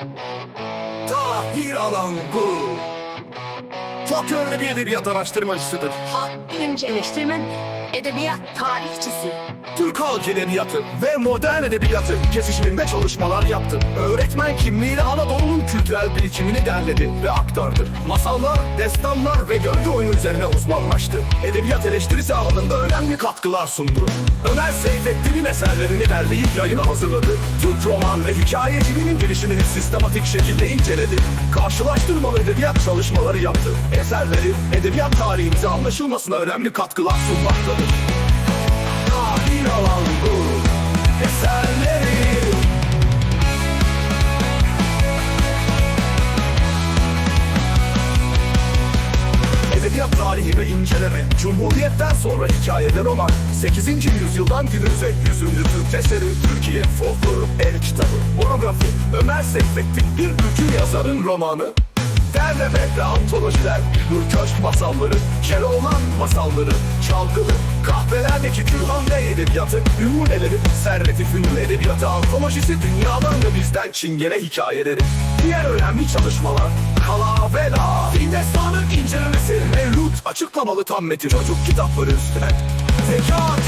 Tahir Alangu Çok yönlü bir edebiyat araştırmacısıdır. Hakkın Eleştirmen edebiyat tarihçisi. Türk halk edebiyatı ve modern edebiyatı kesişiminde çalışmalar yaptı. Öğretmen kimliğiyle Anadolu'nun kültürel birikimini derledi ve aktardı. Masallar, destanlar ve gölge oyunu üzerine uzmanlaştı. Edebiyat eleştirisi alanında önemli katkılar sundu. Ömer Seyfettin'in eserlerini derleyip yayına hazırladı. Türk roman ve hikayeciliğinin gelişimini sistematik şekilde inceledi. Karşılaştırmalı edebiyat çalışmaları yaptı. Eserleri edebiyat tarihimize anlaşılmasına önemli katkılar sunmaktadır. Tahir alan bu eserleri Edebiyat tarihi ve inceleme Cumhuriyetten sonra hikayede roman 8. yüzyıldan günümüze yüzünlü Türk eseri Türkiye folkloru El kitabı Monografi Ömer Seyfettin bir ülkü yazarın romanı Derleme ve antolojiler Nur Köşk masalları Keloğlan masalları Çalgılı Kahvelerdeki Türhan ve edebiyatı Numuneleri Servet-i Fünun edebiyatı Antolojisi Dünyadan ve bizden Çingene hikayeleri. Diğer önemli çalışmalar Kalavela Fin destanı incelemesi Mevlüt açıklamalı tam metin Çocuk kitapları üstüne. Zeka